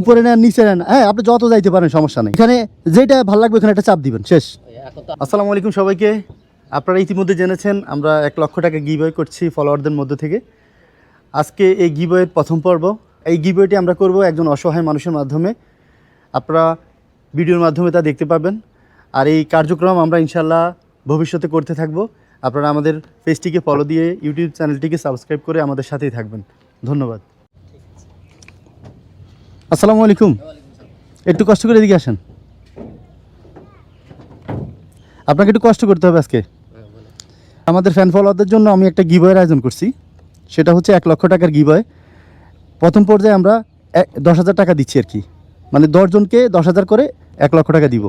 উপরে নেন, নিচে নেন। হ্যাঁ আপনি যত যাইতে পারেন, সমস্যা নেই। এখানে যেটা ভালো লাগবে, এখানে একটা চাপ দিবেন। শেষ। আসসালামু আলাইকুম সবাইকে। আপনারা ইতিমধ্যে জেনেছেন, আমরা এক লক্ষ টাকা গিবয় করছি ফলোয়ারদের মধ্যে থেকে। আজকে এই গিবয়ের প্রথম পর্ব। এই গিবয়টি আমরা করব একজন অসহায় মানুষের মাধ্যমে। আপনারা ভিডিওর মাধ্যমে তা দেখতে পাবেন। আর এই কার্যক্রম আমরা ইনশাল্লাহ ভবিষ্যতে করতে থাকব। আপনারা আমাদের পেজটিকে ফলো দিয়ে ইউটিউব চ্যানেলটিকে সাবস্ক্রাইব করে আমাদের সাথেই থাকবেন। ধন্যবাদ। আসসালামু আলাইকুম। একটু কষ্ট করে এদিকে আসেন। আপনাকে একটু কষ্ট করতে হবে আজকে। আমাদের ফ্যান ফলোয়ারদের জন্য আমি একটা গিবয়ের আয়োজন করছি। সেটা হচ্ছে এক লক্ষ টাকার গিবয় প্রথম পর্যায়ে আমরা দশ হাজার টাকা দিচ্ছি আর কি। মানে দশজনকে দশ হাজার করে এক লক্ষ টাকা দিব।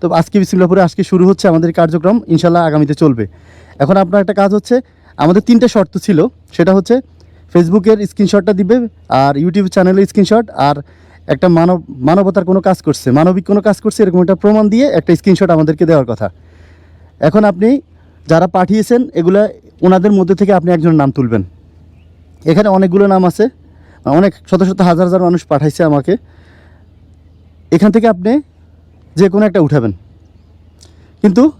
তো আজকে বিসমিল্লাপুরে আজকে শুরু হচ্ছে আমাদের কার্যক্রম। ইনশাল্লাহ আগামীতে চলবে। এখন আপনার একটা কাজ হচ্ছে, আমাদের তিনটে শর্ত ছিল। সেটা হচ্ছে ফেসবুকের স্ক্রিনশটটা দিবে আর ইউটিউব চ্যানেলের স্ক্রিনশট আর একটা মানব, মানবতার কোনো কাজ করছে, মানবিক কোনো কাজ করছে, এরকম একটা প্রমাণ দিয়ে একটা স্ক্রিনশট আমাদেরকে দেওয়ার কথা। এখন আপনি যারা পাঠিয়েছেন, এগুলা ওনাদের মধ্যে থেকে আপনি একজনের নাম তুলবেন। এখানে অনেকগুলো নাম আছে, অনেক শত শত হাজার হাজার মানুষ পাঠাইছে আমাকে। এখান থেকে আপনি যে কোনো একটা উঠাবেন। কিন্তু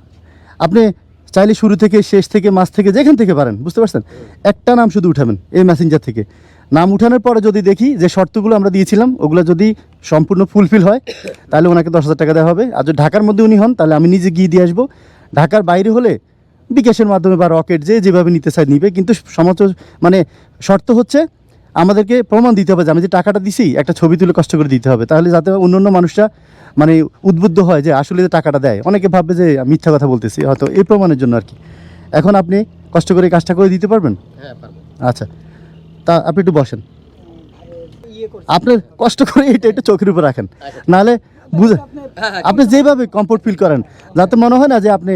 আপনি চাইলে শুরু থেকে, শেষ থেকে মাছ থেকে, যেখান থেকে পারেন, বুঝতে পারছেন? একটা নাম শুধু উঠাবেন এই মেসেঞ্জার থেকে। নাম উঠানোর পরে যদি দেখি যে শর্তগুলো আমরা দিয়েছিলাম, ওগুলো যদি সম্পূর্ণ ফুলফিল হয়, তাহলে ওনাকে দশ হাজার টাকা দেওয়া হবে। আর যদি ঢাকার মধ্যে উনি হন, তাহলে আমি নিজে গিয়ে দিয়ে আসব। ঢাকার বাইরে হলে বিকাশের মাধ্যমে বা রকেট যে যেভাবে নিতে চায় নিবে, কিন্তু সমস্ত মানে শর্ত হচ্ছে আমাদেরকে প্রমাণ দিতে হবে যে আমি যে টাকাটা দিছি একটা ছবি তুলে কষ্ট করে দিতে হবে। তাহলে যাতে অন্য অন্য মানুষরা মানে উদ্বুদ্ধ হয় যে আসলে যে টাকাটা দেয়। অনেকে ভাববে যে আমি মিথ্যা কথা বলতেছি হয়তো এই প্রমাণের জন্য আর কি। এখন আপনি কষ্ট করে এই কাজটা করে দিতে পারবেন? হ্যাঁ আচ্ছা। তা আপনি একটু বসেন। আপনার কষ্ট করে এটা একটু চোখের উপর রাখেন। নাহলে বুঝে হ্যাঁ হ্যাঁ আপনি যেভাবে কমফোর্ট ফিল করেন যাতে মনে হয় না যে আপনি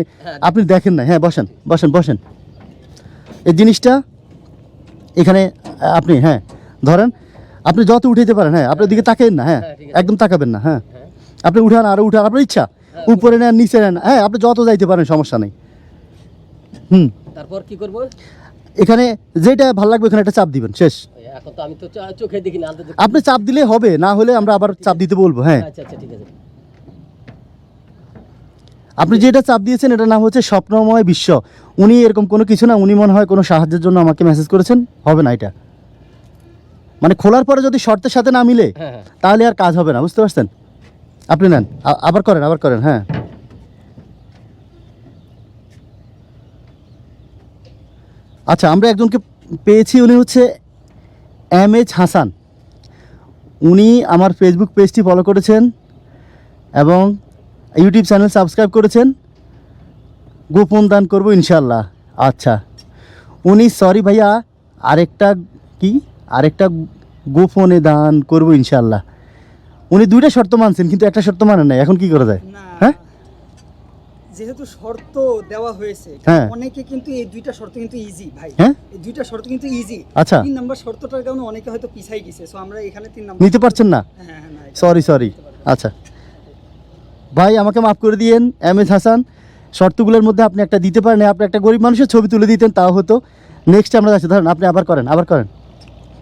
আপনি দেখেন না। হ্যাঁ বসেন বসেন বসেন। এই জিনিসটা এখানে আপনি হ্যাঁ ধরেন আপনি যত উঠাইতে পারেন হ্যাঁ আপনার দিকে তাকাবেন না হ্যাঁ হ্যাঁ। একদম তাকাবেন না হ্যাঁ হ্যাঁ। আপনি উঠান আরও উঠান আপনার ইচ্ছা উপরে নেন নিচে নেন হ্যাঁ আপনি যত যাইতে পারেন সমস্যা নেই। হুম। তারপর কি করব? এখানে যেটা ভালো লাগবে এখানে একটা চাপ দিবেন শেষ। এখন তো আমি তো চোখে দেখি না আপনি চাপ দিলে হবে না হলে আমরা আবার চাপ দিতে বলব হ্যাঁ। আচ্ছা আচ্ছা ঠিক আছে। আপনি যেটা চাপ দিয়েছেন এটা নাম হচ্ছে স্বপ্নময় বিশ্ব। উনি এরকম কোনো কিছু না উনি মনে হয় কোনো সাহায্যের জন্য আমাকে মেসেজ করেছেন হবে না এটা। মানে খোলার পরে যদি শর্তের সাথে না মিলে হ্যাঁ হ্যাঁ। তাহলে আর কাজ হবে না বুঝতে পারছেন? আপনি নেন আবার করেন আবার করেন হ্যাঁ। আচ্ছা আমরা একজনকে পেয়েছি উনি হচ্ছে এম এইচ হাসান। উনি আমার ফেসবুক পেজটি ফলো করেছেন এবং ইউটিউব চ্যানেল সাবস্ক্রাইব করেছেন। গোপন দান করব ইনশাল্লাহ আচ্ছা উনি সরি ভাইয়া আরেকটা কি? আরেকটা গোপনে দান করব ইনশাল্লাহ উনি দুইটা শর্ত মানছেন কিন্তু একটা শর্ত মানে নাই। এখন কি করা যায়? হ্যাঁ? যেহেতু শর্ত দেওয়া হয়েছে হ্যাঁ। অনেকে কিন্তু এই দুইটা শর্ত কিন্তু ইজি ভাই। হ্যাঁ? এই দুইটা শর্ত কিন্তু ইজি আচ্ছা। তিন নাম্বার শর্তটার কারণে অনেকে হয়তো পিছাই গেছে সো আমরা এখানে তিন নাম্বার নিতে পারছেন না? হ্যাঁ হ্যাঁ না সরি সরি আচ্ছা। ভাই আমাকে মাফ করে দিয়েন এম এস হাসান। শর্তগুলোর মধ্যে আপনি একটা দিতে পারেন আপনি একটা গরিব মানুষের ছবি তুলে দিতেন তাও হতো। নেক্সট আমরা যাচ্ছি ধরেন আপনি আবার করেন আবার করেন।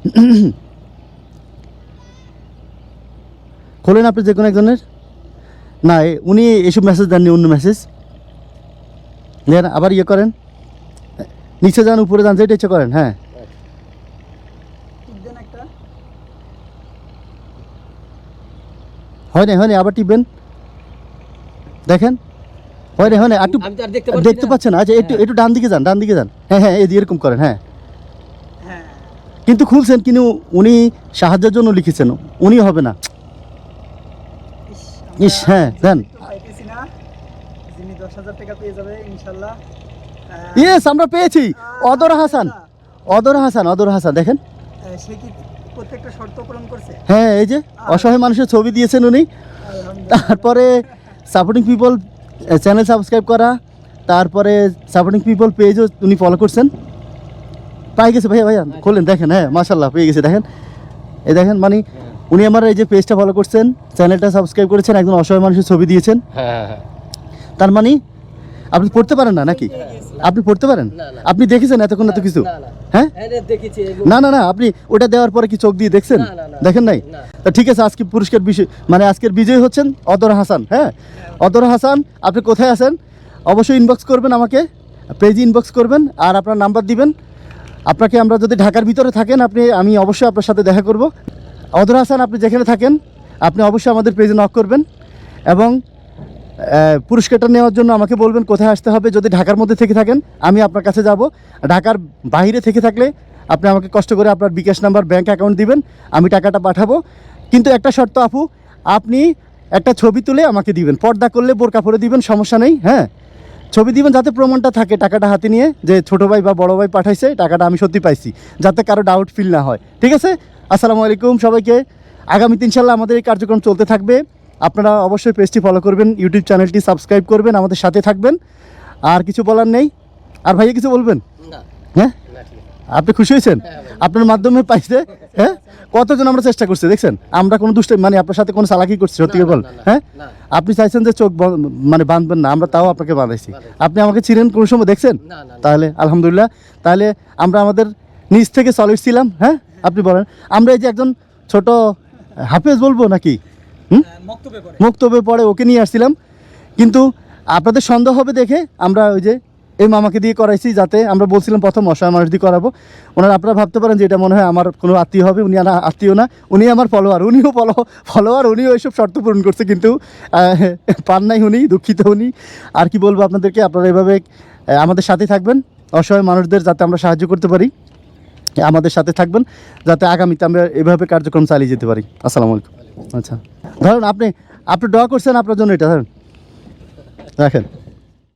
খোলেন আপনি যে কোনো একজনের? না উনি এসব মেসেজ দেননি অন্য মেসেজ দেন আবার ইয়ে করেন। নিচে যান উপরে যান যেটা ইচ্ছে করেন হ্যাঁ। হয় না হয় না আবার টিপবেন। দেখেন। হয় না হয় না একটু দেখতে পাচ্ছি না। পাচ্ছেন আচ্ছা একটু একটু ডান দিকে যান ডান দিকে যান। হ্যাঁ হ্যাঁ এই এরকম করেন হ্যাঁ হ্যাঁ। কিন্তু খুলছেন কিন্তু উনি সাহায্যের জন্য লিখেছেন। উনি হবে না। ইস, হ্যাঁ, দেন। ইয়েস আমরা পেয়েছি। অদর হাসান। অদর হাসান অদর হাসান দেখেন। আহ, সে কি প্রত্যেকটা শর্ত পূরণ করছে? হ্যাঁ এই যে অসহায় মানুষের ছবি দিয়েছেন উনি। তারপরে সাপোর্টিং পিপল চ্যানেল সাবস্ক্রাইব করা। তারপরে সাপোর্টিং পিপল পেজও উনি ফলো করছেন। পাই গেছে ভাইয়া ভাইয়া খোলেন দেখেন হ্যাঁ মাশাল্লাহ পেয়ে গেছে দেখেন। এই দেখেন মানে উনি আমার এই যে পেজটা ফলো করছেন চ্যানেলটা সাবস্ক্রাইব করেছেন একজন অসহায় মানুষের ছবি দিয়েছেন। হ্যাঁ হ্যাঁ হ্যাঁ। তার মানে আপনি পড়তে পারেন না নাকি? আপনি পড়তে পারেন। আপনি দেখেছেন এতক্ষণ এত কিছু। হ্যাঁ? না না না আপনি ওটা দেওয়ার পরে কি চোখ দিয়ে দেখছেন। দেখেন নাই? তা ঠিক আছে আজকে পুরস্কার বিষয় মানে আজকের বিজয়ী হচ্ছেন অদর হাসান হ্যাঁ? অদর হাসান আপনি কোথায় আছেন? অবশ্যই ইনবক্স করবেন আমাকে পেজে ইনবক্স করবেন আর আপনার নাম্বার দিবেন। আপনাকে আমরা যদি ঢাকার ভিতরে থাকেন, আপনি, আমি অবশ্যই আপনার সাথে দেখা করব। অদর হাসান, আপনি যেখানে থাকেন, আপনি অবশ্যই আমাদের পেজে নক করবেন এবং পুরস্কারটা নেওয়ার জন্য আমাকে বলবেন কোথায় আসতে হবে। যদি ঢাকার মধ্যে থেকে থাকেন, আমি আপনার কাছে যাব। ঢাকার বাইরে থেকে থাকলে আপনি আমাকে কষ্ট করে আপনার বিকাশ নাম্বার ব্যাঙ্ক অ্যাকাউন্ট দিবেন, আমি টাকাটা পাঠাবো। কিন্তু একটা শর্ত আপু, আপনি একটা ছবি তুলে আমাকে দিবেন। পর্দা করলে বোরকা পরে দিবেন, সমস্যা নেই হ্যাঁ? ছবি দিবেন যাতে প্রমাণটা থাকে টাকাটা হাতে নিয়ে যে ছোটো ভাই বা বড় ভাই পাঠাইছে টাকাটা আমি সত্যি পাইছি যাতে কারও ডাউট ফিল না হয়। ঠিক আছে? আসসালামু আলাইকুম সবাইকে। আগামীতে ইনশাল্লাহ আমাদের এই কার্যক্রম চলতে থাকবে। আপনারা অবশ্যই পেজটি ফলো করবেন ইউটিউব চ্যানেলটি সাবস্ক্রাইব করবেন আমাদের সাথে থাকবেন। আর কিছু বলার নেই? আর ভাইয়া কিছু বলবেন? হ্যাঁ। আপনি খুশি হয়েছেন? হ্যাঁ, আপনার মাধ্যমে পাইছে? হ্যাঁ? কতজন আমরা চেষ্টা করছি দেখছেন? আমরা কোনো দুষ্ট মানে আপনার সাথে কোনো চালাকি করছি সত্যি বল। হ্যাঁ? আপনি চাইছেন যে চোখ বন্ধ- মানে বাঁধবেন না আমরা তাও আপনাকে বাঁধাইছি। আপনি আমাকে চিনেন কোনো সময় দেখছেন। তাহলে আলহামদুলিল্লাহ। তাহলে আমরা আমাদের নিজ থেকে সলিড ছিলাম হ্যাঁ? আপনি বলেন। আমরা এই যে একজন ছোট হাফেজ বলব নাকি? হুম? মক্তবে মুক্তবে পড়ে ওকে নিয়ে আসছিলাম। কিন্তু আপনাদের সন্দেহ হবে দেখে আমরা ওই যে এই মামাকে দিয়ে করাইছি যাতে আমরা বলছিলাম প্রথম অসহায় মানুষ দিয়ে করাবো। ওনারা আপনারা ভাবতে পারেন যে এটা মনে হয় আমার কোনো আত্মীয় হবে, উনি আর আত্মীয় না, উনি আমার ফলোয়ার উনিও ফলো ফলোয়ার উনিও এইসব শর্ত পূরণ করছে কিন্তু পান নাই উনি, দুঃখিত উনি। আর কি বলব আপনাদেরকে, আপনারা এভাবে আমাদের সাথে থাকবেন, অসহায় মানুষদের যাতে আমরা সাহায্য করতে পারি, আমাদের সাথে থাকবেন, যাতে আগামীতে আমরা এভাবে কার্যক্রম চালিয়ে যেতে পারি। আসসালামু আলাইকুম। আচ্ছা। ধরুন আপনি আপনি ড্র করছেন আপনার জন্য এটা, ধরুন। রাখেন।